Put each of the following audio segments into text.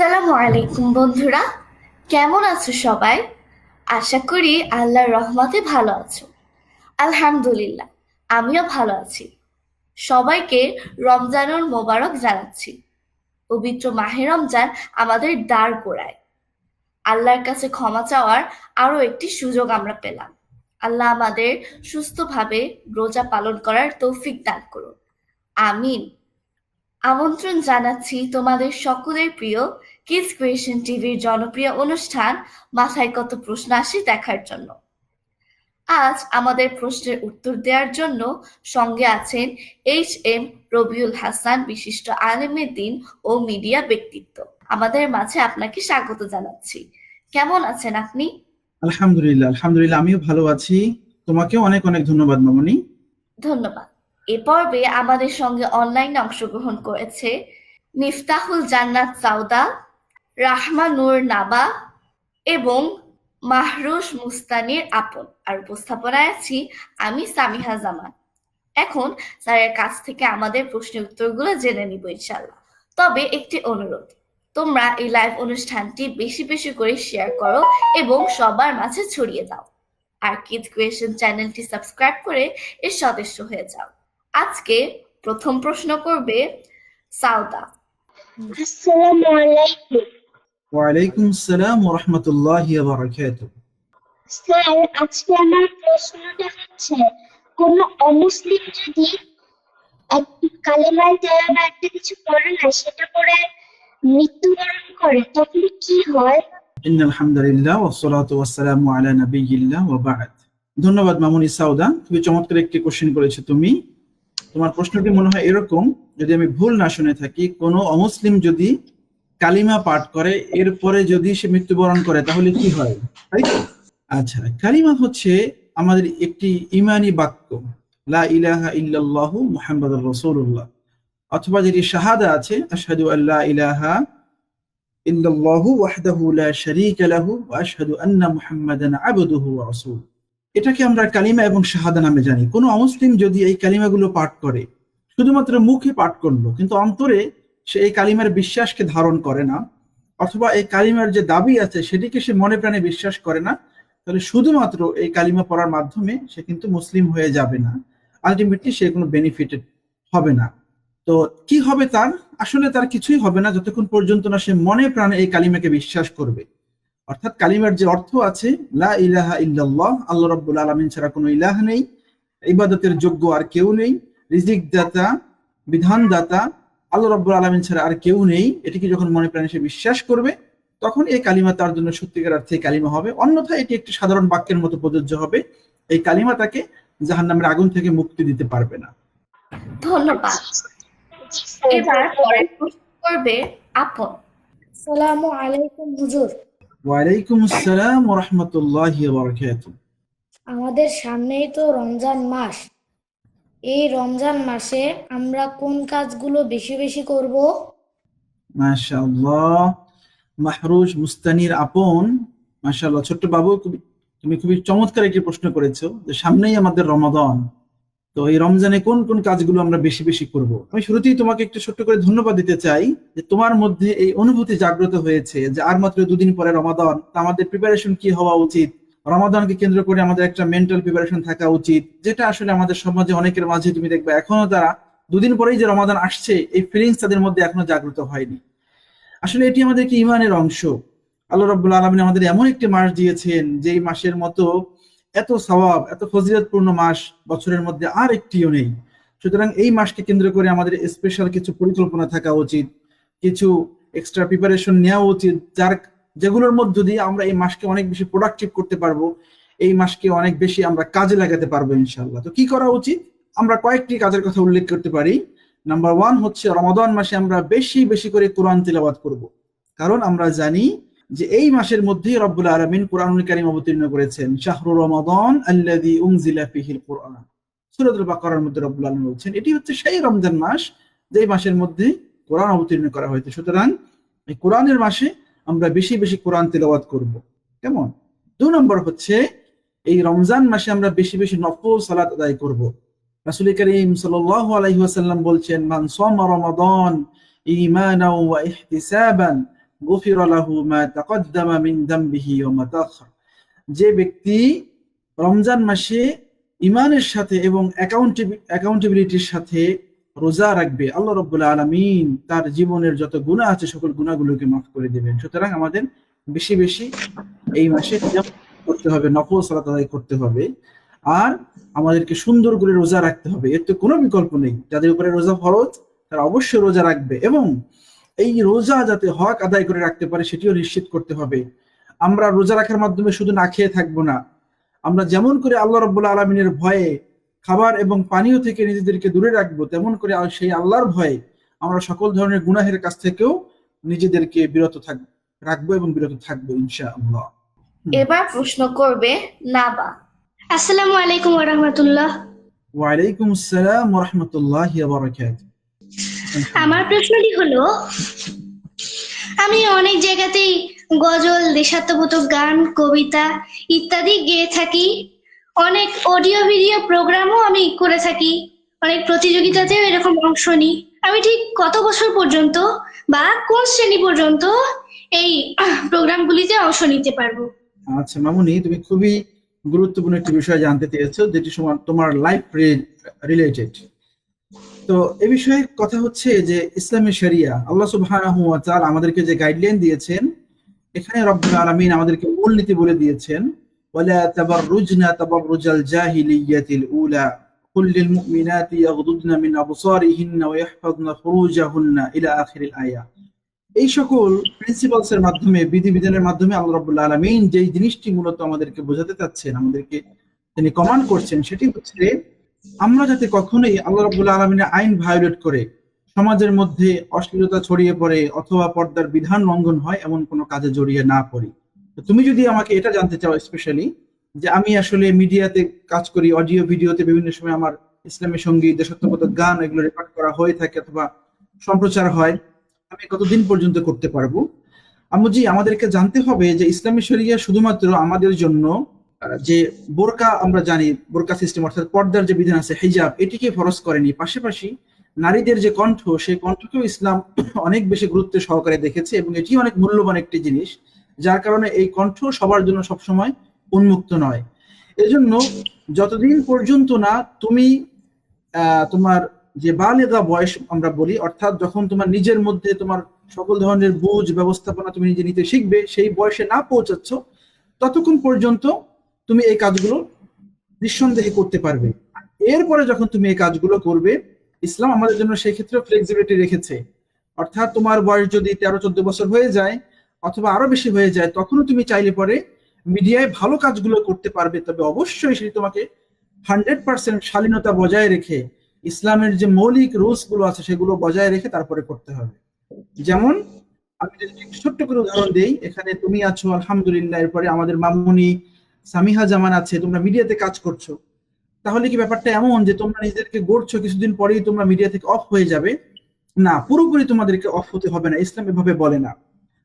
আসসালামু আলাইকুম বন্ধুরা, কেমন আছো সবাই? আশা করি আল্লাহর রহমতে ভালো আছো। আলহামদুলিল্লাহ, আমিও ভালো আছি। সবাইকে রমজানুল মোবারক জানাচ্ছি। পবিত্র মাহে রমজান আমাদের দাঁড় কোড়ায় আল্লাহর কাছে ক্ষমা চাওয়ার আরও একটি সুযোগ আমরা পেলাম। আল্লাহ আমাদের সুস্থভাবে রোজা পালন করার তৌফিক দান করুন। আমিন। আমন্ত্রণ জানাচ্ছি তোমাদের সকলের প্রিয় কিডস ক্রিয়েশন টিভির জনপ্রিয় অনুষ্ঠান মাথায় কত প্রশ্ন আসে দেখার জন্য। আজ আমাদের প্রশ্নের উত্তর দেওয়ার জন্য সঙ্গে আছেন এইচ এম রবিউল হাসান বিশিষ্ট আলেমের দিন ও মিডিয়া ব্যক্তিত্ব। আমাদের মাঝে আপনাকে স্বাগত জানাচ্ছি। কেমন আছেন আপনি? আলহামদুলিল্লাহ আলহামদুলিল্লাহ আমিও ভালো আছি। তোমাকেও অনেক অনেক ধন্যবাদ মামনি। ধন্যবাদ। এ পর্বে আমাদের সঙ্গে অনলাইনে অংশগ্রহণ করেছে মিফতাহুল জান্নাত সাউদা রাহমা নূর নাবা এবং মাহরুস মুস্তানির আপন। আর উপস্থাপনায় আছি আমি সামিহা জামান। এখন স্যারের কাছ থেকে আমাদের প্রশ্নের উত্তরগুলো জেনে নিব ইনশাল্লাহ তবে একটি অনুরোধ, তোমরা এই লাইভ অনুষ্ঠানটি বেশি বেশি করে শেয়ার করো এবং সবার মাঝে ছড়িয়ে দাও। আর কিডস ক্রিয়েশন চ্যানেলটি সাবস্ক্রাইব করে এর সদস্য হয়ে যাও। আজকে প্রথম প্রশ্ন করবে সাউদা। আসসালামু আলাইকুম। ওয়ালাইকুম আসসালাম ওয়া রাহমাতুল্লাহি ওয়া বারাকাতুহু স্যার আজকে আমার প্রশ্নটা হচ্ছে কোন অমুসলিম যদি কালেমায় দেওয়া বা একটা কিছু পড়ে না সেটা পড়ে মৃত্যুবরণ করে তখন কি হয়? আলা ওয়া বা'দ। ধন্যবাদ মামুনি সাউদা খুবই চমৎকার একটি কোশ্চেন করেছ তুমি। তোমার প্রশ্নটি মনে হয় এরকম যদি আমি ভুল না শুনে থাকি কোন অমুসলিম যদি কালিমা পাঠ করে, এরপরে যদি সে মৃত্যুবরণ করে, তাহলে কি হয়? তাই তো? আচ্ছা কালিমা হচ্ছে আমাদের একটি ইমানি বাক্য। লা ইলাহা ইল্লাল্লাহু মুহাম্মাদুর রাসূলুল্লাহ। অথবা যেটি শাহাদা আছে, আশহাদু আল্লা ইলাহা ইল্লাল্লাহু ওয়াহদাহু লা শারীকা লাহু ওয়া আশহাদু আন্না মুহাম্মাদান আবদুহু ওয়া রাসূলুহু। এটাকে আমরা কালিমা এবং শাহাদা নামে জানি। কোনো অমুসলিম যদি এই কালিমাগুলো পাঠ করে, শুধুমাত্র মুখে পাঠ করল, কিন্তু অন্তরে সে এই কালিমার বিশ্বাসকে ধারণ করে না, অথবা এই কালিমার যে দাবি আছে সেটিকে সে মনে প্রাণে বিশ্বাস করে না, তাহলে শুধুমাত্র এই কালিমা পড়ার মাধ্যমে সে কিন্তু মুসলিম হয়ে যাবে না। আলটিমেটলি সে কোনো বেনিফিটেড হবে না। তো কি হবে তার? আসলে তার কিছুই হবে না যতক্ষণ পর্যন্ত না সে মনে প্রাণে এই কালিমাকে বিশ্বাস করবে। অর্থাৎ কালিমার যে অর্থ আছে, লা ইলাহা ইল্লাল্লাহ, আল্লাহ রাব্বুল আলামিন ছাড়া কোনো ইলাহ নেই, ইবাদতের যোগ্য আর কেউ নেই রিজিক দাতা বিধান দাতা আল্লাহ রাব্বুল আলামিন ছাড়া আর কেউ নেই। এটিকে যখন মনে প্রাণে সে বিশ্বাস করবে? তখন এই কালিমা তার জন্য সত্যিকার অর্থে কালিমা হবে। অন্যথায় এটি একটি সাধারণ বাক্যের মতো প্রযোজ্য হবে। এই কালিমা তাকে জাহান্নামের আগুন থেকে মুক্তি দিতে পারবে না। ধন্যবাদ। এবার পরের করবে আপন। আসসালামু আলাইকুম হুজুর। ওয়ালাইকুম আসসালাম ওয়া রাহমাতুল্লাহি ওয়া বারাকাতুহু। আমাদের সামনেই তো রমজান মাস। এই রমজান মাসে আমরা কোন কাজগুলো বেশি বেশি করব? মাশাআল্লাহ। মাহরুজ মুস্তানির আপন। মাশাআল্লাহ, ছোট্ট বাবু তুমি খুবই চমৎকার একটি প্রশ্ন করেছ যে সামনেই আমাদের রমাদান। তো এই রমজানে কোন কোন কাজগুলো আমরা বেশি বেশি করব? আমি শুরুতেই তোমাকে একটু ছোট্ট করে ধন্যবাদ দিতে চাই যে তোমার মধ্যে এই অনুভূতি জাগ্রত হয়েছে যে আর মাত্র দুদিন পরে রমাদান, তা আমাদের প্রিপারেশন কি হওয়া উচিত? রমাদানকে কেন্দ্র করে আমাদের একটা মেন্টাল প্রিপারেশন থাকা উচিত, যেটা আসলে আমাদের সমাজে অনেকের মাঝে তুমি দেখবে এখনও তারা দুদিন পরেই যে রমাদান আসছে, এই ফিলিংস তাদের মধ্যে এখনও জাগ্রত হয়নি। আসলে এটি আমাদের একটি ইমানের অংশ। আল্লাহ রাব্বুল আলামিন আমাদের এমন একটি মাস দিয়েছেন, যেই মাসের মতো এত সওয়াব, এত ফজিলতপূর্ণ মাস বছরের মধ্যে আর একটিও নেই। সুতরাং এই মাসকে কেন্দ্র করে আমাদের স্পেশাল কিছু পরিকল্পনা থাকা উচিত, কিছু এক্সট্রা প্রিপারেশন নেওয়া উচিত, যার যেগুলোর মধ্য দিয়ে আমরা এই মাসকে অনেক বেশি প্রোডাক্টিভ করতে পারব, এই মাসকে অনেক বেশি আমরা কাজে লাগাতে পারব ইনশাল্লাহ তো কি করা উচিত? আমরা কয়েকটি কাজের কথা উল্লেখ করতে পারি। নাম্বার ওয়ান হচ্ছে রমাদান মাসে আমরা বেশি বেশি করে কোরআন তিলাবাত করব। কারণ আমরা জানি যে এই মাসের মধ্যেই রব্বুল আলামিন কোরআনুল কারিম অবতীর্ণ করেছেন। শাহরু রমাদান আল্লাযী উনজিলা ফীহিল কোরআন। সূরাতুল বাকারার মধ্যে রব্বুল আলামিন বলছেন, এটি হচ্ছে সেই রমজান মাস যেই মাসের মধ্যে কোরআন অবতীর্ণ করা হয়েছে। সুতরাং এই কোরআনের মাসে আমরা বেশি বেশি কোরআন তেলাওয়াত করব। কেমন? দু নম্বর হচ্ছে, এই রমজান মাসে আমরা বেশি বেশি নফল সালাত আদায় করব। রাসূল করিম সাল্লাল্লাহু আলাইহি ওয়াসাল্লাম বলছেন, মান সামা রমাদান ঈমানাও ওয়া ইহতিসাবান, গুফিরা লাহু মা তাকাদ্দামা মিন দামবিহি ওয়া মা যে ব্যক্তি রমজান মাসে ইমানের সাথে এবং অ্যাকাউন্টেবিলিটির সাথে রোজা রাখবে, আল্লাহ রব্বুল আলমিন তার জীবনের যত গুণা আছে, সকল গুণাগুলোকে মাফ করে দেবেন। সুতরাং আমাদের বেশি বেশি এই মাসে করতে হবে, নফল সালাত আদায় করতে হবে। আর আমাদেরকে সুন্দর করে রোজা রাখতে হবে, এর তো কোনো বিকল্প নেই। যাদের উপরে রোজা ফরজ, তারা অবশ্যই রোজা রাখবে এবং এই রোজা যাতে হক আদায় করে রাখতে পারে, সেটিও নিশ্চিত করতে হবে। আমরা রোজা রাখার মাধ্যমে শুধু না খেয়ে থাকব না। আমরা যেমন করে আল্লাহ রব্বুল আলমিনের ভয়ে খাবার এবং পানীয় থেকে নিজেদেরকে দূরে রাখব তেমন করে সেই আল্লাহর ভয়ে আমরা সকল ধরনের গুনাহের কাছ থেকেও নিজেদেরকে বিরত থাক রাখব এবং বিরত থাকব ইনশা আল্লাহ এবার প্রশ্ন করবে নাবা। আসসালামু আলাইকুম রহমতুল্লাহ ওয়ালাইকুম আসসালাম রহমতুল্লাহ বারাকাত আমার প্রশ্নটি হলো আমি অনেক জায়গাতেই গজল দেশাত্মবোধক গান কবিতা ইত্যাদি গেয়ে থাকি। অনেক অডিও ভিডিও প্রোগ্রামও আমি করে থাকি। অনেক প্রতিযোগিতাতেও এরকম অংশ নিই। আমি ঠিক কত বছর পর্যন্ত বা কোন শ্রেণি পর্যন্ত এই প্রোগ্রামগুলিতে অংশ নিতে পারব? আচ্ছা মামুনি, তুমি খুবই গুরুত্বপূর্ণ একটি বিষয় জানতে চেয়েছো যেটি তোমার লাইফ রিলেটেড তো এ বিষয়ে কথা হচ্ছে যে ইসলামী শরিয়া, আল্লাহ তাআলা আমাদেরকে যে গাইডলাইন দিয়েছেন, এখানে রব্বুল আলামিন আমাদেরকে মূলনীতি বলে দিয়েছেন ওয়ালা তাবাররুজনা তাবাররুজাল জাহিলিয়াতিল উলা قل للمؤمنات يغضضن من أبصارهن ويحفظن فروجهن إلى آخر الآية এই সকল প্রিন্সিপালস এর মাধ্যমে বিধিবিধানের মাধ্যমে আল্লাহ রাব্বুল আলামিন যেই জিনিসটি মূলত আমাদেরকে বোঝাতে চাচ্ছেন আমাদেরকে তিনি কমান্ড করছেন সেটি হচ্ছে আমরা যাতে কখনোই আল্লাহ রাব্বুল আলামিনের আইন ভায়োলেট করে সমাজের মধ্যে অশ্লীলতা ছড়িয়ে পড়ে অথবা পর্দার বিধান লঙ্ঘন হয় এমন কোনো কাজে জড়িয়ে না পড়ি তো তুমি যদি আমাকে এটা জানতে চাও স্পেশালি যে আমি আসলে মিডিয়াতে কাজ করি অডিও ভিডিওতে বিভিন্ন সময় আমার ইসলামী সংগীত, দেশাত্মবোধক গান এগুলো রেকর্ড করা হয়ে থাকে অথবা সম্প্রচার হয়, আমি কতদিন পর্যন্ত করতে পারব? আমুজি আমাদেরকে জানতে হবে যে ইসলামী শরিয়া শুধুমাত্র আমাদের জন্য যে বোরকা আমরা জানি, বোরকা সিস্টেম অর্থাৎ পর্দার যে বিধান আছে, হিজাব, এটিকে ফরজ করেনি। পাশাপাশি নারীদের যে কণ্ঠ, সেই কণ্ঠকেও ইসলাম অনেক বেশি গুরুত্ব সহকারে দেখেছে এবং এটি অনেক মূল্যবান একটি জিনিস। যার কারণে এই কণ্ঠ সবার জন্য সবসময় উন্মুক্ত নয়। এজন্য যতদিন পর্যন্ত না তুমি তোমার যে বালেগা বয়স আমরা বলি, অর্থাৎ যখন তোমার নিজের মধ্যে তোমার সকল ধরনের বুঝ, ব্যবস্থাপনা তুমি নিজে নিতে শিখবে, সেই বয়সে না পৌঁছাচ্ছ, ততক্ষণ পর্যন্ত তুমি এই কাজগুলো নিঃসন্দেহে করতে পারবে। এরপরে যখন তুমি এই কাজগুলো করবে, ইসলাম আমাদের জন্য সেই ক্ষেত্রে ফ্লেক্সিবিলিটি রেখেছে। অর্থাৎ তোমার বয়স যদি তেরো চোদ্দ বছর হয়ে যায় অথবা আরও বেশি হয়ে যায়, তখনও তুমি চাইলে পরে মিডিয়ায় ভালো কাজগুলো করতে পারবে। তবে অবশ্যই সেটি তোমাকে হান্ড্রেড পার্সেন্ট শালীনতা বজায় রেখে, ইসলামের যে মৌলিক রুলসগুলো আছে সেগুলো বজায় রেখে তারপরে করতে হবে। যেমন, আমি যদি ছোট্ট করে উদাহরণ দেই, এখানে তুমি আছো, আলহামদুলিল্লাহ, এরপরে আমাদের মামুনি সামিহা জামান আছে, তোমরা মিডিয়াতে কাজ করছ। তাহলে কি ব্যাপারটা এমন যে তোমরা নিজেদেরকে গড়ছো, কিছুদিন পরেই তোমরা মিডিয়া থেকে অফ হয়ে যাবে? না, পুরোপুরি তোমাদেরকে অফ হতে হবে না, ইসলাম এভাবে বলে না।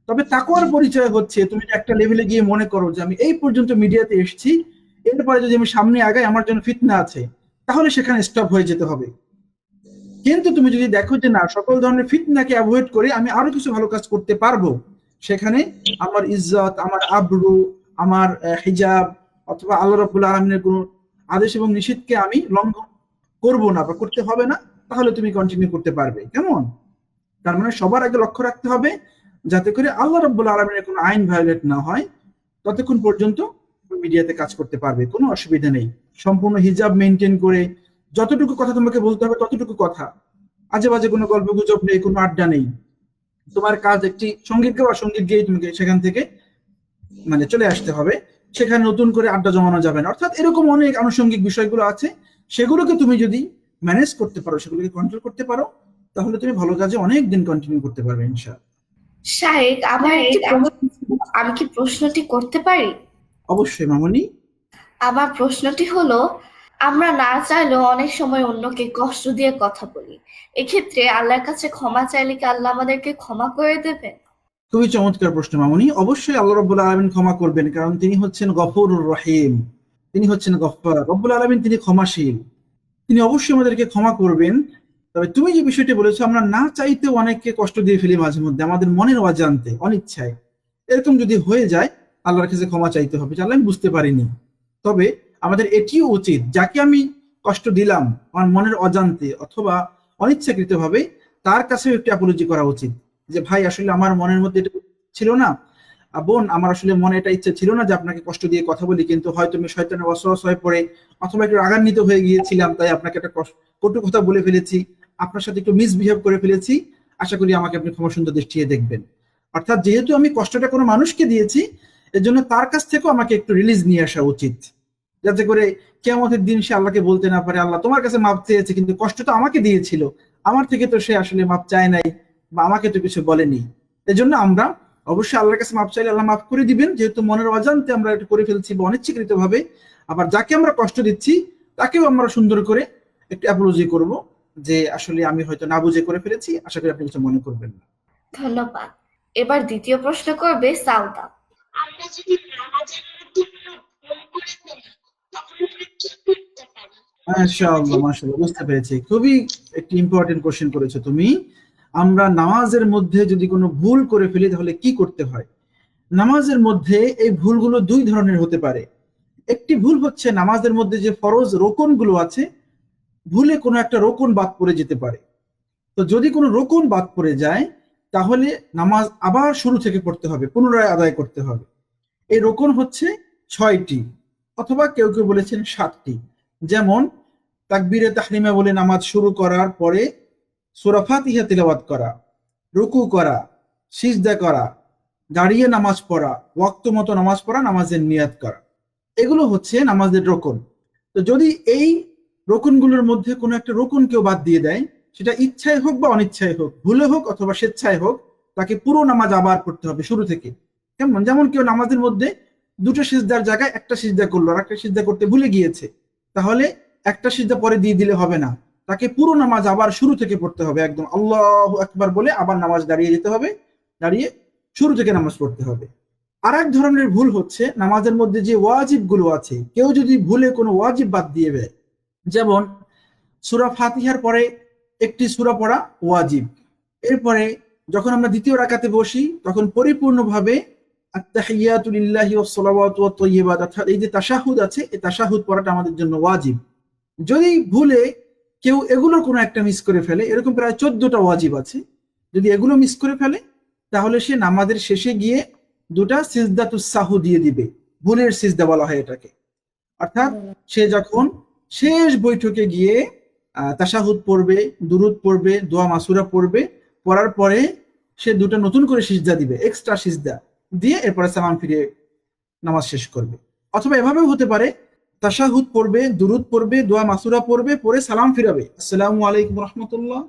তবে তাকওয়ার পরিচয় হচ্ছে, তুমি একটা লেভেলে গিয়ে মনে করো যে আমি এই পর্যন্ত মিডিয়াতে এসেছি, এরপরে যদি আমি সামনে আগাই, আমার জন্য ফিতনা আছে, তাহলে সেখানে স্টপ হয়ে যেতে হবে। কিন্তু তুমি যদি দেখো যে না, সকল ধরনের ফিতনাকে অ্যাভয়েড করে আমি আরও কিছু ভালো কাজ করতে পারব, সেখানে আমার ইজ্জত, আমার আব্রু, আমার হিজাব অথবা আল্লাহ রাব্বুল আলমিনের কোনো আদেশ এবং নিষেধকে আমি লঙ্ঘন করব না বা করতে হবে না, তাহলে তুমি কন্টিনিউ করতে পারবে। কেমন? তার মানে সবার আগে লক্ষ্য রাখতে হবে যাতে করে আল্লাহ রাব্বুল আলমিনের কোনো আইন ভায়োলেট না হয়, ততক্ষণ পর্যন্ত মিডিয়াতে কাজ করতে পারবে, কোনো অসুবিধা নেই। সম্পূর্ণ হিজাব মেনটেন করে যতটুকু কথা তোমাকে বলতে হবে ততটুকু কথা। আজে বাজে কোনো গল্প গুজব নেই, কোনো আড্ডা নেই। তোমার কাজ একটি সংগীত গাওয়া, সংগীত গিয়ে তোমাকে সেখান থেকে মানে চলে আসতে হবে। সেখানে নতুন করে আড্ডা জমানো যাবে না। অর্থাৎ এরকম অনেক আনুষঙ্গিক বিষয়গুলো আছে। সেগুলোকে তুমি যদি ম্যানেজ করতে পারো, সেগুলোকে কন্ট্রোল করতে পারো, তাহলে তুমি ভালো কাজে অনেক দিন কন্টিনিউ করতে পারবে, ইনশাআল্লাহ। শাহেক আমার একটি আমি কি প্রশ্নটি করতে পারি? অবশ্যই মামনি। আমার প্রশ্নটি হলো আমরা না চাইলেও অনেক সময় অন্যকে কষ্ট দিয়ে কথা বলি। এক্ষেত্রে আল্লাহর কাছে ক্ষমা চাইলে কি আল্লাহ আমাদেরকে ক্ষমা করে দেবেন? খুবই চমৎকার প্রশ্ন মামনি। অবশ্যই আল্লাহ রব্বুল আলমিন ক্ষমা করবেন কারণ তিনি হচ্ছেন গফরুর রহিম। তিনি হচ্ছেন গফর রব্বুল আলমিন তিনি ক্ষমাশীল। তিনি অবশ্যই আমাদেরকে ক্ষমা করবেন। তবে তুমি যে বিষয়টি বলেছ, আমরা না চাইতেও অনেককে কষ্ট দিয়ে ফেলি মাঝে মধ্যে, আমাদের মনের অজান্তে, অনিচ্ছায়। এরকম যদি হয়ে যায়, আল্লাহর কাছে ক্ষমা চাইতে হবে আমি বুঝতে পারিনি। তবে আমাদের এটিও উচিত, যাকে আমি কষ্ট দিলাম, আমার মনের অজান্তে অথবা অনিচ্ছাকৃতভাবে, তার কাছেও একটি অ্যাপোলজি করা উচিত। যে, ভাই, আসলে আমার মনের মধ্যে এটা ছিল না। বোন, আমার আসলে মনে এটা ইচ্ছা ছিল না যে, আপনাকে কষ্ট দিয়ে কথা বলি, কিন্তু হয়তো আমি শয়তানের অসহস হয়ে পড়ে, অথবা একটু রাগান্বিত হয়ে গিয়েছিলাম, তাই আপনাকে একটা কটু কথা বলে ফেলেছি। আপনার সাথে একটু মিসবিহেভ করে ফেলেছি। আশা করি আমাকে আপনি ক্ষমা সুন্দর দৃষ্টিতে দেখবেন। অর্থাৎ যেহেতু আমি কষ্টটা কোনো মানুষকে দিয়েছি এর জন্য তার কাছ থেকেও আমাকে একটু রিলিজ নিয়ে আসা উচিত। যাতে করে কেয়ামতের দিন সে আল্লাহকে বলতে না পারে, আল্লাহ, তোমার কাছে মাপ চেয়েছে, কিন্তু কষ্টটা আমাকে দিয়েছিল। আমার থেকে তো সে আসলে মাপ চায় নাই বা আমাকে তো কিছু বলেনি। এজন্য আমরা অবশ্যই আল্লাহর কাছে মাপ চাইলে আল্লাহ মাফ করে দিবেন। যেহেতু মনের অজান্তে আমরা এটা করে ফেলছি বা অনিচ্ছাকৃত ভাবে আবার যাকে আমরা কষ্ট দিচ্ছি, তাকেও আমরা সুন্দর করে একটু অ্যাপোলজি করব। যে আসলে আমি হয়তো না বুঝে করে ফেলেছি আশা করি আপনি কিছু মনে করবেন না। ধন্যবাদ। এবার দ্বিতীয় প্রশ্ন করবে সাউদা। আমরা যদি নামাজের মধ্যে ভুল করে ফেলি তখন আমরা কি করতে পারি? মাশাআল্লাহ মাশাআল্লাহ বুঝতে পেরেছি। খুবই একটি ইম্পর্টেন্ট কোশ্চেন করেছ তুমি। আমরা নামাজের মধ্যে যদি কোনো ভুল করে ফেলি তাহলে কি করতে হয়? নামাজের মধ্যে এই ভুলগুলো দুই ধরনের হতে পারে। একটি ভুল হচ্ছে নামাজের মধ্যে যে ফরজ রোকনগুলো আছে ভুলে কোনো একটা রোকন বাদ পড়ে যেতে পারে। তো যদি কোনো রোকন বাদ পড়ে যায়, তাহলে নামাজ আবার শুরু থেকে পড়তে হবে, পুনরায় আদায় করতে হবে। এই রোকন হচ্ছে ছয়টি, অথবা কেউ কেউ বলেছেন সাতটি। যেমন, তাকবিরে তাহরিমা বলে নামাজ শুরু করার পরে সূরা ফাতিহা তিলাওয়াত করা, রুকু করা, সিজদা করা, দাঁড়িয়ে নামাজ পড়া ওয়াক্ত মতো নামাজ পড়া, নামাজের নিয়াত করা। এগুলো হচ্ছে নামাজের রোকন। তো যদি এই রোকনগুলোর মধ্যে কোনো একটা রোকন কেউ বাদ দিয়ে দেয়, সেটা ইচ্ছায় হোক বা অনিচ্ছায় হোক, ভুলে হোক অথবা স্বেচ্ছায় হোক, তাকে পুরো নামাজ আবার পড়তে হবে শুরু থেকে। কেমন? যেমন কেউ নামাজের মধ্যে দুটো সিজদার জায়গায় একটা সিজদা করল আর একটা সিজদা করতে ভুলে গিয়েছে, তাহলে একটা সিজদা পরে দিয়ে দিলে হবে না। তাকে পুরো নামাজ আবার শুরু থেকে পড়তে হবে একদম আল্লাহ একবার বলে আবার নামাজ দাঁড়িয়ে যেতে হবে, দাঁড়িয়ে শুরু থেকে নামাজ পড়তে হবে। আর এক ধরনের ভুল হচ্ছে, নামাজের মধ্যে যে ওয়াজিবগুলো আছে, কেউ যদি ভুলে কোনো ওয়াজিব বাদ দিয়ে দেয় যেমন সুরা ফাতিহার পরে একটি সুরা পড়া ওয়াজিব। এরপরে যখন আমরা দ্বিতীয় রাকাতে বসি, তখন পরিপূর্ণভাবে আত্তাহিয়াতু লিল্লাহি ওয়াস সালাওয়াতু ওয়াত অর্থাৎ এই যে তাশাহুদ আছে, এই তাশাহুদ পড়াটা আমাদের জন্য ওয়াজিব। যদি ভুলে কেউ এগুলোর কোনো একটা মিস করে ফেলে, এরকম প্রায় চোদ্দটা ওয়াজিব আছে, যদি এগুলো মিস করে ফেলে, তাহলে সে নামাজের শেষে গিয়ে দুটা সিজদাতুস সাহু দিয়ে দিবে। ভুলের সিজদা বলা হয় এটাকে। অর্থাৎ সে যখন শেষ বৈঠকে গিয়ে আহ, তাশাহুদ পড়বে দুরুদ পড়বে দোয়া মাসুরা পড়বে পড়ার পরে সে দুটো নতুন করে সিজদা দিবে এক্সট্রা সিজদা দিয়ে এরপরে সালাম ফিরে নামাজ শেষ করবে। অথবা এভাবেও হতে পারে তাশাহুদ পড়বে দুরুদ পড়বে দোয়া মাসুরা পড়বে পরে সালাম ফিরাবে। আসসালামু আলাইকুম রহমতুল্লাহ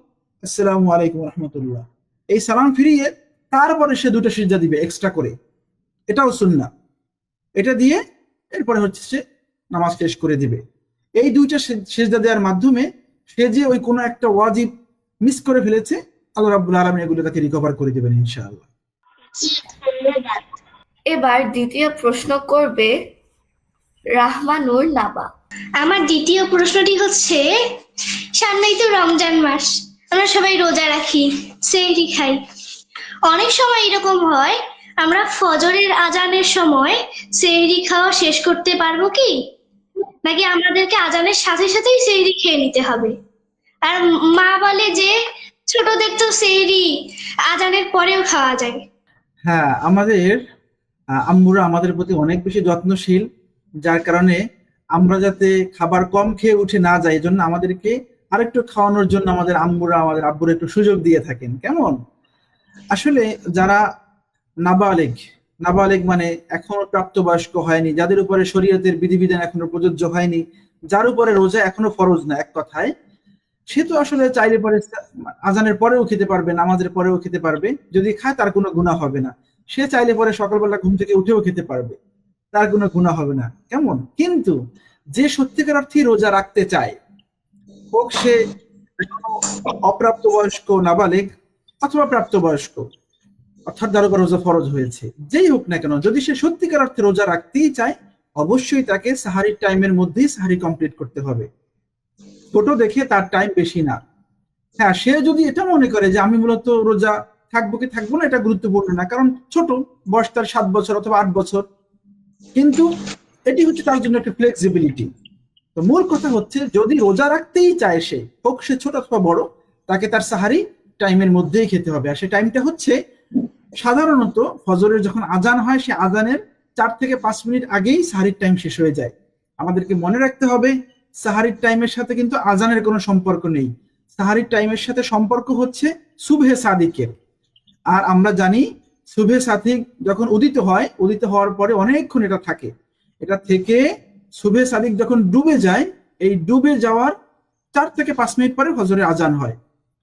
আসসালামু আলাইকুম রহমতুল্লাহ। এই সালাম ফিরিয়ে তারপরে সে দুটো সিজদা দিবে এক্সট্রা করে। এটাও সুন্না এটা দিয়ে এরপরে হচ্ছে সে নামাজ শেষ করে দিবে। এই দুইটা সেজদা দেওয়ার মাধ্যমে সে যে ওই কোনো একটা ওয়াজিব মিস করে ফেলেছে আল্লাহ রাব্বুল আলামিন এগুলো তাকে রিকভার করে দিবেন ইনশাআল্লাহ। এবার দ্বিতীয় প্রশ্ন করবে রাহমানুর নাবা। আমার দ্বিতীয় প্রশ্নটি হচ্ছে সামনেই তো রমজান মাস আমরা সবাই রোজা রাখি সেহরি খাই। অনেক সময় এরকম হয় আমরা ফজরের আজানের সময় সেহরি খাওয়া শেষ করতে পারব কি? নাকি আমাদেরকে আজানের সাথে সাথেই সেহরি খেয়ে নিতে হবে? আর মা বলে যে, ছোটদের তো সেহরি আজানের পরেও খাওয়া যায়। হ্যাঁ আমাদের আম্মুরা আমাদের প্রতি অনেক বেশি যত্নশীল, যার কারণে আমরা যাতে খাবার কম খেয়ে উঠে না যাই জন্য আমাদেরকে আরেকটু খাওয়ানোর জন্য আমাদের আম্মুরা, আমাদের আব্বুরা একটু সুযোগ দিয়ে থাকেন। কেমন? আসলে যারা নাবালেগ নাবালেগ মানে এখনও প্রাপ্তবয়স্ক হয়নি, যাদের উপরে শরীয়তের বিধিবিধান এখনও প্রযোজ্য হয়নি, যার উপরে রোজা এখনও ফরজ না, এক কথায়। সে তো আসলে চাইলে পরে আজানের পরেও খেতে পারবে, নামাজের পরেও খেতে পারবে, যদি খায় তার কোনো গুণা হবে না। সে চাইলে পরে সকালবেলা ঘুম থেকে উঠেও খেতে পারবে, তার কোনো গুণা হবে না। কেমন? কিন্তু যে সত্যিকার অর্থে রোজা রাখতে চায়, হোক সে এখনও অপ্রাপ্তবয়স্ক নাবালিক অথবা প্রাপ্তবয়স্ক অর্থাৎ যার উপর রোজা ফরজ হয়েছে, যেই হোক না কেন, যদি সে সত্যিকার অর্থে রোজা রাখতেই চায়, অবশ্যই তাকে সাহারির টাইমের মধ্যেই সাহারি কমপ্লিট করতে হবে। ছোট দেখে তার টাইম বেশি না। হ্যাঁ সে যদি এটা মনে করে যে আমি মূলত রোজা থাকব কি থাকব না, এটা গুরুত্বপূর্ণ না, কারণ ছোট, বয়স তার সাত বছর অথবা আট বছর। কিন্তু এটি হচ্ছে তার জন্য একটা ফ্লেক্সিবিলিটি তো মূল কথা হচ্ছে, যদি রোজা রাখতেই চায় সে, হোক সে ছোট অথবা বড়, তাকে তার সাহারি টাইমের মধ্যেই খেতে হবে। আর সে টাইমটা হচ্ছে সাধারণত ফজরের যখন আজান হয়, সে আজানের চার থেকে পাঁচ মিনিট আগেই সাহারির টাইম শেষ হয়ে যায়। আমাদেরকে মনে রাখতে হবে, সাহারির টাইমের সাথে কিন্তু আজানের কোনো সম্পর্ক নেই। সাহারির টাইমের সাথে সম্পর্ক হচ্ছে সুবহে সাদিকের। আর আমরা জানি, সুবহে সাদিক যখন উদিত হয়, উদিত হওয়ার পরে অনেকক্ষণ এটা থাকে। এটা থেকে সুবহে সাদিক যখন ডুবে যায়, এই ডুবে যাওয়ার চার থেকে পাঁচ মিনিট পরে ফজরে আজান হয়।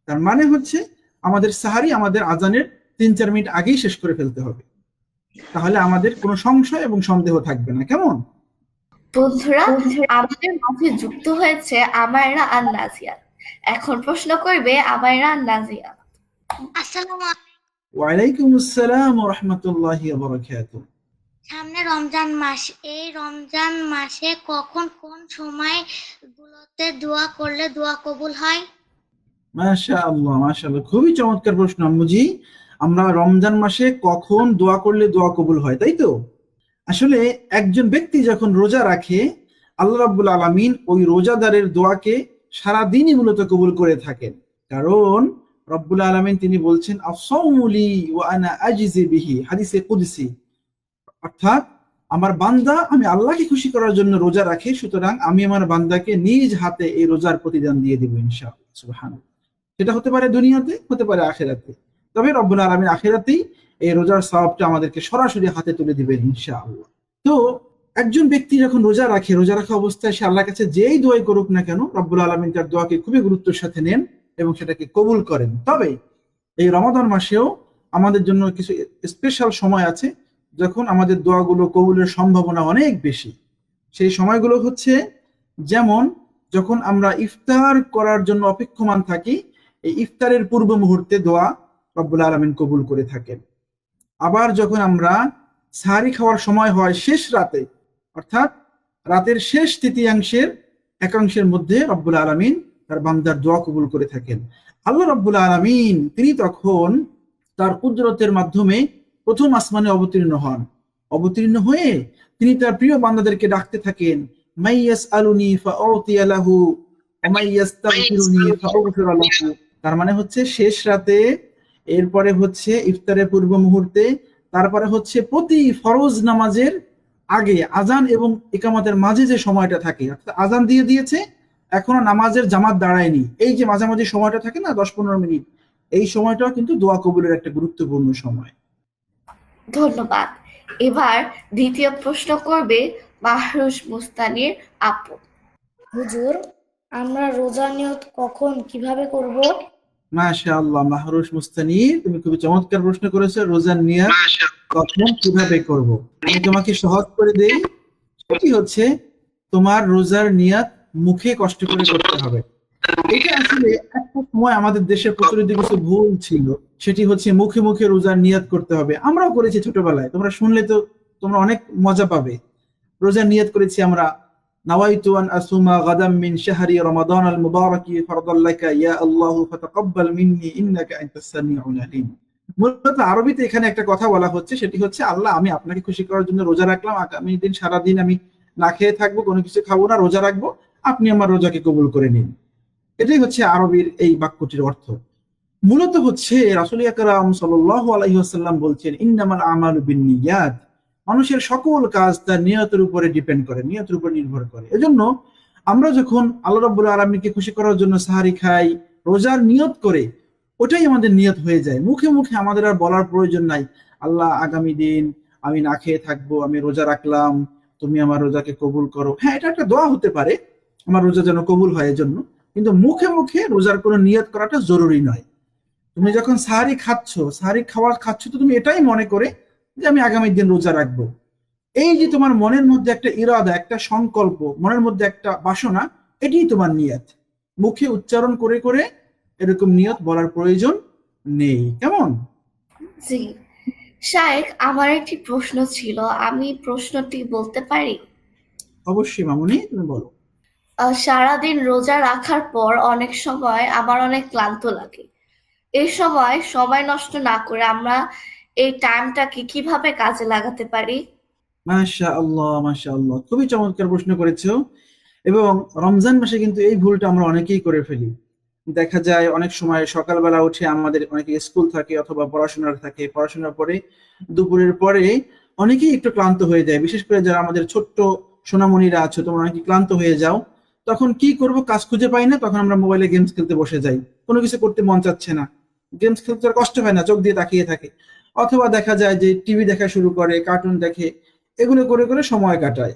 তার মানে হচ্ছে, আমাদের সাহারি আমাদের আজানের তিন চার মিনিট আগেই শেষ করে ফেলতে হবে। তাহলে আমাদের কোনো সংশয় এবং সন্দেহ থাকবে না। কেমন? বন্ধুরা আমাদের মাঝে যুক্ত হয়েছে আমায়রা আর নাজিয়া। এখন প্রশ্ন করবে আমায়রা আর নাজিয়া। আসসালামু ওয়ালাইকুম আসসালাম ওয়া রাহমাতুল্লাহি ওয়া বারাকাতুহু। সামনে রমজান মাস। এই রমজান মাসে কখন কোন সময় গুলোতে দোয়া করলে দোয়া কবুল হয়? মাশাআল্লাহ মাশাআল্লাহ। খুবই চমৎকার প্রশ্ন আম্মুজি। আমরা রমজান মাসে কখন দোয়া করলে দোয়া কবুল হয়, তাই তো? আসলে একজন ব্যক্তি যখন রোজা রাখে, আল্লাহ রাব্বুল আলামিন ওই রোজাদারের দোয়াকে সারা দিনই মূলত কবুল করে থাকেন। কারণ রব্বুল আলামিন তিনি বলছেন ওয়া আনা বিহি হাদিসে কুদসি। অর্থাৎ আমার বান্দা আমি আল্লাহকে খুশি করার জন্য রোজা রাখি, সুতরাং আমি আমার বান্দাকে নিজ হাতে এই রোজার প্রতিদান দিয়ে দিব ইনশাআল্লাহ, সুবহানাল্লাহ। সেটা হতে পারে দুনিয়াতে, হতে পারে আখেরাতে। তবে রব্বুল আলমিন আখেরাতেই এই রোজার সওয়াবটা আমাদেরকে সরাসরি হাতে তুলে দিবেন ইনশাআল্লাহ। তো একজন ব্যক্তি যখন রোজা রাখে, রোজা রাখা অবস্থায় সে আল্লাহর কাছে যেই দোয়াই করুক না কেন, রব্বুল আলমিন তার দোয়াকে খুবই গুরুত্বের সাথে নেন এবং সেটাকে কবুল করেন। তবে এই রমাদান মাসেও আমাদের জন্য কিছু স্পেশাল সময় আছে যখন আমাদের দোয়াগুলো কবুলের সম্ভাবনা অনেক বেশি। সেই সময়গুলো হচ্ছে যেমন যখন আমরা ইফতার করার জন্য অপেক্ষমান থাকি, এই ইফতারের পূর্ব মুহূর্তে দোয়া রব্বুল আলমিন কবুল করে থাকেন। আবার যখন আমরা সাহারি খাওয়ার সময় হয় শেষ রাতে, অর্থাৎ রাতের শেষ তৃতীয়াংশের একাংশের মধ্যে রব্বুল আলমিন তার বান্দার দোয়া কবুল করে থাকেন। আল্লাহ রব্বুল আলমিন, তিনি তখন তার কুদরতের মাধ্যমে প্রথম আসমানে অবতীর্ণ হন। অবতীর্ণ হয়ে তিনি তার প্রিয় বান্দাদেরকে ডাকতে থাকেন তার মানে হচ্ছে শেষ রাতে এরপরে হচ্ছে ইফতারের পূর্ব মুহূর্তে তারপরে হচ্ছে প্রতি ফরজ নামাজের আগে আজান এবং ইকামাতের মাঝে যে সময়টা থাকে অর্থাৎ আজান দিয়ে দিয়েছে এখনও নামাজের জামাত দাঁড়ায়নি। এই যে মাঝামাঝি সময়টা থাকে না দশ পনেরো মিনিট এই সময়টাও কিন্তু দোয়া কবুলের একটা গুরুত্বপূর্ণ সময়। ধন্যবাদ। এবার দ্বিতীয় প্রশ্ন করবে মাহরুজ মুস্তানির আপু। হুজুর আমরা রোজা নিয়ত কখন কীভাবে করব? মাশাআল্লাহ মুস্তানি তুমি খুবই চমৎকার প্রশ্ন করেছ রোজার নিয়াত কখন কীভাবে করব? আমি তোমাকে সহজ করে দেই সেটি হচ্ছে তোমার রোজার নিয়াত মুখে কষ্ট করে করতে হবে। এটা আসলে একটা সময় আমাদের দেশে প্রচলিত কিছু ভুল ছিল সেটি হচ্ছে মুখে মুখে রোজার নিয়াত করতে হবে। আমরাও করেছি ছোটবেলায় তোমরা শুনলে তো তোমরা অনেক মজা পাবে। রোজার নিয়াত করেছি আমরা نويت أن أصوم غدا من شهر رمضان المبارك فرضا لك يا الله فتقبل مني إنك أنت السميع العليم মূলত আরবিতে এখানে একটা কথা বলা হচ্ছে সেটি হচ্ছে আল্লাহ আমি আপনাকে খুশি করার জন্য রোজা রাখলাম আগামী দিন সারাদিন আমি না খেয়ে থাকবো কোনো কিছু খাবো না রোজা রাখবো আপনি আমার রোজাকে কবুল করে নিন এটাই হচ্ছে আরবির এই বাক্যটির অর্থ মূলত হচ্ছে রাসুল আকরাম সাল্লাল্লাহু আলাইহি ওয়াসাল্লাম বলছেন ইন্নামাল আমালু বিন্নিয়াত মানুষের সকল কাজ তার নিয়তের উপরে ডিপেন্ড করে, নিয়তের উপর নির্ভর করে। এজন্য আমরা যখন আল্লাহ রাব্বুল আলমীকে খুশি করার জন্য সাহারি খাই, রোজার নিয়ত করে, ওটাই আমাদের নিয়ত হয়ে যায়। মুখে মুখে আমাদের আর বলার প্রয়োজন নাই, আল্লাহ আগামী দিন আমি না খেয়ে থাকব, আমি রোজা রাখলাম, তুমি আমার রোজাকে কবুল করো। হ্যাঁ এটা একটা দোয়া হতে পারে, আমার রোজা যেন কবুল হয় এজন্য, কিন্তু মুখে মুখে রোজার কোনো নিয়ত করাটা জরুরি নয়। তুমি যখন সাহারি খাচ্ছ, সাহারি খাওয়ার খাচ্ছ, তো তুমি এটাই মনে করে যে আমি আগামী দিন রোজা রাখব। এই যে তোমার মনের মধ্যে একটা ইরাদা একটা সংকল্প মনের মধ্যে একটা বাসনা এটাই তোমার নিয়ত। মুখে উচ্চারণ করে করে এরকম নিয়ত বলার প্রয়োজন নেই। কেমন? জি। শায়েখ আমার একটি প্রশ্ন ছিল আমি প্রশ্নটি বলতে পারি? অবশ্যই মামুনি তুমি বলো সারাদিন রোজা রাখার পর অনেক সময় আমার অনেক ক্লান্ত লাগে। এই সময় সময় নষ্ট না করে আমরা এই টাইমটাকে কীভাবে কাজে লাগাতে পারি? মাশা আল্লাহ মাশা আল্লাহ খুবই চমৎকার প্রশ্ন করেছ। এবং রমজান মাসে কিন্তু এই ভুলটা আমরা অনেকেই করে ফেলি। দেখা যায় অনেক সময় সকালবেলা উঠে আমাদের অনেকে স্কুল থাকে অথবা পড়াশোনার থাকে, পড়াশোনার পরে দুপুরের পরে অনেকেই একটু ক্লান্ত হয়ে যায়। বিশেষ করে যারা আমাদের ছোট্ট সোনামণিরা আছো, তোমরা অনেকে ক্লান্ত হয়ে যাও। তখন কি করব, কাজ খুঁজে পাই না, তখন আমরা মোবাইলে গেমস খেলতে বসে যাই। কোনো কিছু করতে মন চাচ্ছে না। গেমস খেলতে কষ্ট হয় না, চোখ দিয়ে তাকিয়ে থাকে। অথবা দেখা যায় যে টিভি দেখা শুরু করে কার্টুন দেখে, এগুলো করে করে সময় কাটায়।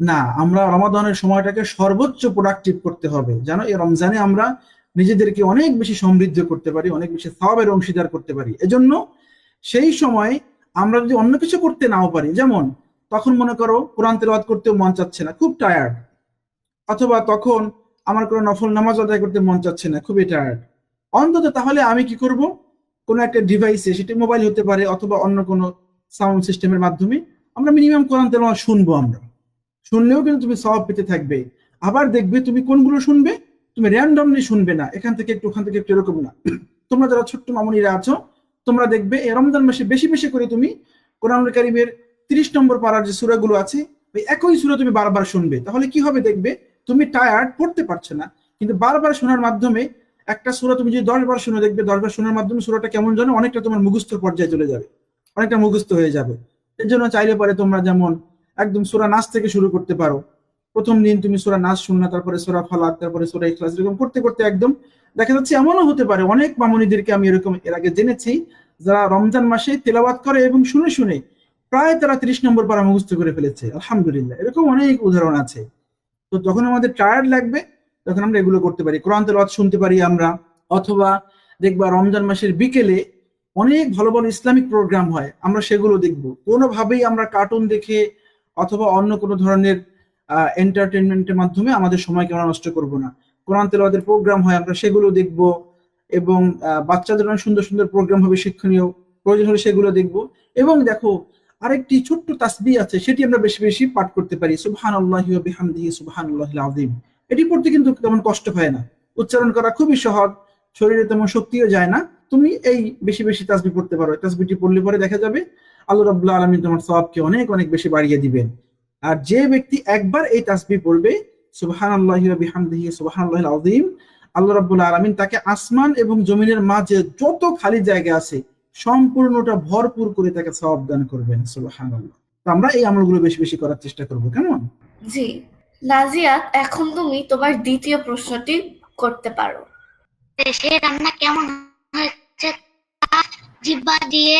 না, আমরা রমাদানের সময়টাকে সর্বোচ্চ প্রোডাক্টিভ করতে হবে। যেন এই রমজানে আমরা নিজেদেরকে অনেক বেশি সমৃদ্ধ করতে পারি, অনেক বেশি সওয়াবের অংশীদার করতে পারি। এজন্য সেই সময় আমরা যদি অন্য কিছু করতে নাও পারি, যেমন তখন মনে করো কোরআন তেলাওয়াত করতেও মন চাচ্ছে না, খুব টায়ার্ড অথবা তখন আমার কোনো নফল নামাজ আদায় করতে মন চাচ্ছে না, খুবই টায়ার্ড অন্তত তাহলে আমি কি করব? কোনো একটা ডিভাইসে সেটি মোবাইল হতে পারে অথবা অন্য কোনো সাউন্ড সিস্টেমের মাধ্যমে, আমরা মিনিমাম কোরআন তেলাওয়াত শুনব আমরা। শুনলেও কিন্তু তুমি সওয়াব পেতে থাকবে। আবার দেখবে তুমি কোনগুলো শুনবে, তুমি র্যান্ডমলি শুনবে না। এখান থেকে একটু, ওখান থেকে একটু এরকম না। তোমরা যারা ছোট্ট মামুনিরা আছো, তোমরা দেখবে এই রমজান মাসে বেশি বেশি করে তুমি কোরআন কারিমের তিরিশ নম্বর পাড়ার যে সুরাগুলো আছে, ওই একই সুরা তুমি বারবার শুনবে। তাহলে কি হবে দেখবে? তুমি টায়ার্ড পড়তে পারছ না। কিন্তু বারবার শোনার মাধ্যমে একটা সুরা তুমি যদি দশ বার শুনে, দেখবে দশ বার শোনার মাধ্যমে সুরাটা কেমন জানো অনেকটা তোমার মুখস্থ পর্যায়ে চলে যাবে। অনেকটা মুখস্থ হয়ে যাবে। এর জন্য চাইলে পরে তোমরা যেমন একদম সুরা নাচ থেকে শুরু করতে পারো। প্রথম দিন তুমি সুরা নাচ শুননা তারপরে সুরা ফালাক তারপরে সুরা ইখলাস, এরকম করতে করতে একদম দেখা যাচ্ছে এমনও হতে পারে, অনেক মামুনিদেরকে আমি এরকম এর আগে জেনেছি, যারা রমজান মাসে তেলাওয়াত করে এবং শুনে শুনে প্রায় তারা ত্রিশ নম্বর পারা মুখস্থ করে ফেলেছে। আলহামদুলিল্লাহ, এরকম অনেক উদাহরণ আছে। তো যখন আমাদের টায়ার্ড লাগবে তখন আমরা এগুলো করতে পারি। কোরআন তেলাওয়াত শুনতে পারি আমরা। অথবা দেখবা রমজান মাসের বিকেলে অনেক ভালো ভালো ইসলামিক প্রোগ্রাম হয়, আমরা সেগুলো দেখব। কোনোভাবেই আমরা কার্টুন দেখে অথবা অন্য কোনো ধরনের এন্টারটেনমেন্টের মাধ্যমে আমাদের সময়কে আমরা নষ্ট করব না। কোরআন তেলাওয়াতের প্রোগ্রাম হয়, আমরা সেগুলো দেখব এবং বাচ্চাদের অনেক সুন্দর সুন্দর প্রোগ্রাম হবে, শিক্ষণীয় প্রয়োজন হলে সেগুলো দেখব। এবং দেখো, আরেকটি ছোট্ট তাসবি আছে, সেটি আমরা বেশি বেশি পাঠ করতে পারি। সুবহান আল্লাহ বিহামদিহি সুবহান আযীম। এটি পড়তে কিন্তু তেমন কষ্ট হয় না। উচ্চারণ করা খুবই সহজ, শরীরে তেমন শক্তিও যায় না। তুমি এই বেশি বেশি তাসবি পড়তে পারো। তাসবিটি পড়লে পরে দেখা যাবে আল্লাহ রাব্বুল আলামিন তোমার সওয়াবকে অনেক অনেক বেশি বাড়িয়ে দিবেন। আর যে ব্যক্তি একবার এই তাসবি পড়বে, সুবহানাল্লাহি ওয়া বিহামদিহি সুবহানাল্লাহিল আযীম, আল্লাহ রাব্বুল আলামিন তাকে আসমান এবং জমিনের মাঝে যত খালি জায়গা আছে, সম্পূর্ণটা ভরপুর করে তাকে সওয়াব দান করবেন, সুবহানাল্লাহ। তো আমরা এই আমলগুলো বেশি বেশি করার চেষ্টা করব, কেমন? জি। নাজিয়াত এখন তুমি তোমার দ্বিতীয় প্রশ্নটি করতে পারো। সে রান্না কেমন হয়েছে? জিব্বা দিয়ে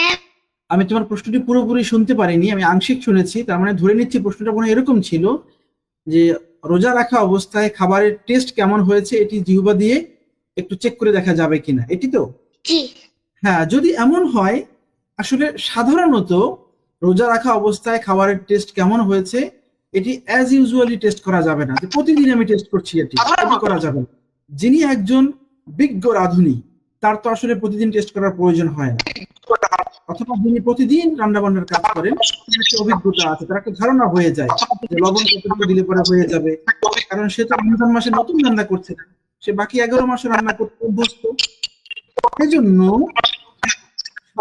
আমি তোমার প্রশ্নটি পুরোপুরি শুনতে পারিনি আমি আংশিক শুনেছি তার মানে ধরে নিচ্ছি প্রশ্নটা মনে হয় এরকম ছিল যে রোজা রাখা অবস্থায় খাবারের টেস্ট কেমন হয়েছে এটি জিহ্বা দিয়ে একটু চেক করে দেখা যাবে কিনা। এটি তো? হ্যাঁ যদি এমন হয় আসলে সাধারণত রোজা রাখা অবস্থায় খাবারের টেস্ট কেমন হয়েছে এটি অ্যাজ ইউজুয়ালি টেস্ট করা যাবে না। যে প্রতিদিন আমি টেস্ট করছি এটি এটি করা যাবে না। যিনি একজন বিজ্ঞ রাঁধুনি তার তো আসলে প্রতিদিন টেস্ট করার প্রয়োজন হয় না। অথবা যিনি প্রতিদিন রান্না বান্নার কাজ করেন তার একটা অভিজ্ঞতা আছে তার একটা ধারণা হয়ে যায় যে লবণ কতটুকু দিলে পরে হয়ে যাবে। কারণ সে তো রমজান মাসে নতুন রান্না করছে না। সে বাকি এগারো মাসে রান্না করতে অভ্যস্ত। সেজন্য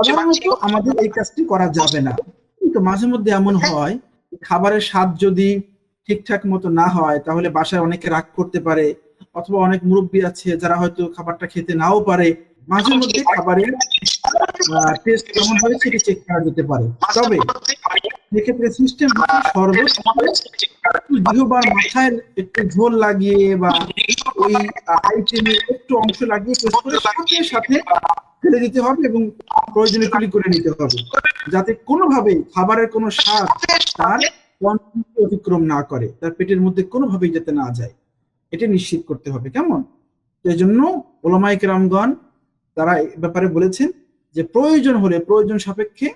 সাধারণত আমাদের এই কাজটি করা যাবে না। কিন্তু মাঝে মধ্যে এমন হয় খাবারের স্বাদ যদি ঠিকঠাক মতো না হয় তাহলে বাসায় অনেকে রাগ করতে পারে অথবা অনেক মুরব্বী আছে যারা হয়তো খাবারটা খেতে নাও পারে। মাঝে মধ্যে খাবারের টেস্ট কেমন হবে সেটি চেক করা যেতে পারে। তবে সেক্ষেত্রে সিস্টেম সর্বোচ্চ মাথায় একটু ঝোল লাগিয়ে বা ওই আইটেমের একটু অংশ লাগিয়ে করে সাথে সাথে ফেলে দিতে হবে এবং প্রয়োজনে তুলি করে নিতে হবে। যাতে কোনোভাবেই খাবারের কোনো স্বাদ তার অতিক্রম না করে, তার পেটের মধ্যে কোনোভাবেই যাতে না যায়। এটা নিশ্চিত করতে হবে, কেমন? এই জন্য ওলামাইক রামগণ তারা এই ব্যাপারে বলেছেন যে প্রয়োজন হলে, প্রয়োজন সাপেক্ষে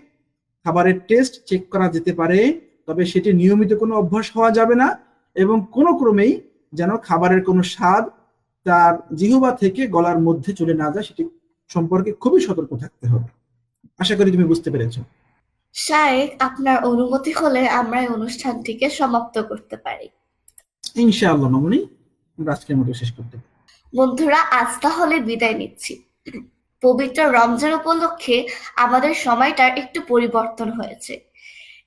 খাবারের টেস্ট চেক করা যেতে পারে, তবে সেটি নিয়মিত কোনো অভ্যাস হওয়া যাবে না এবং কোনো ক্রমেই যেন খাবারের কোনো স্বাদ তার জিহবা থেকে গলার মধ্যে চলে না যায়, সেটি সম্পর্কে খুবই সতর্ক থাকতে হবে। আশা করি তুমি বুঝতে পেরেছ। শায়েক আপনার অনুমতি হলে আমরা এই অনুষ্ঠানটিকে সমাপ্ত করতে পারি। ইনশাআল্লাহ মামুনি আমরা আজকের মতো শেষ করতে পারি। বন্ধুরা আজ তাহলে বিদায় নিচ্ছি। পবিত্র রমজান উপলক্ষে আমাদের সময়টার একটু পরিবর্তন হয়েছে।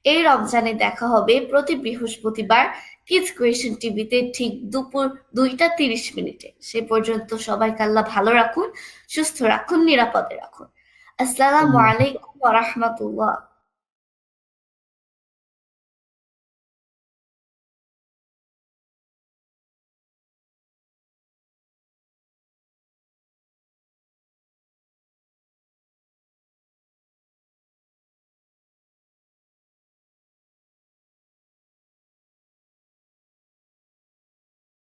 এই রমজানে দেখা হবে প্রতি বৃহস্পতিবার কিডস কোয়েশন টিভিতে ঠিক দুপুর দুইটা তিরিশ মিনিটে। সে পর্যন্ত সবাইকে আল্লাহ ভালো রাখুন সুস্থ রাখুন নিরাপদে রাখুন। আসসালামু আলাইকুম রাহমাতুল্লাহ।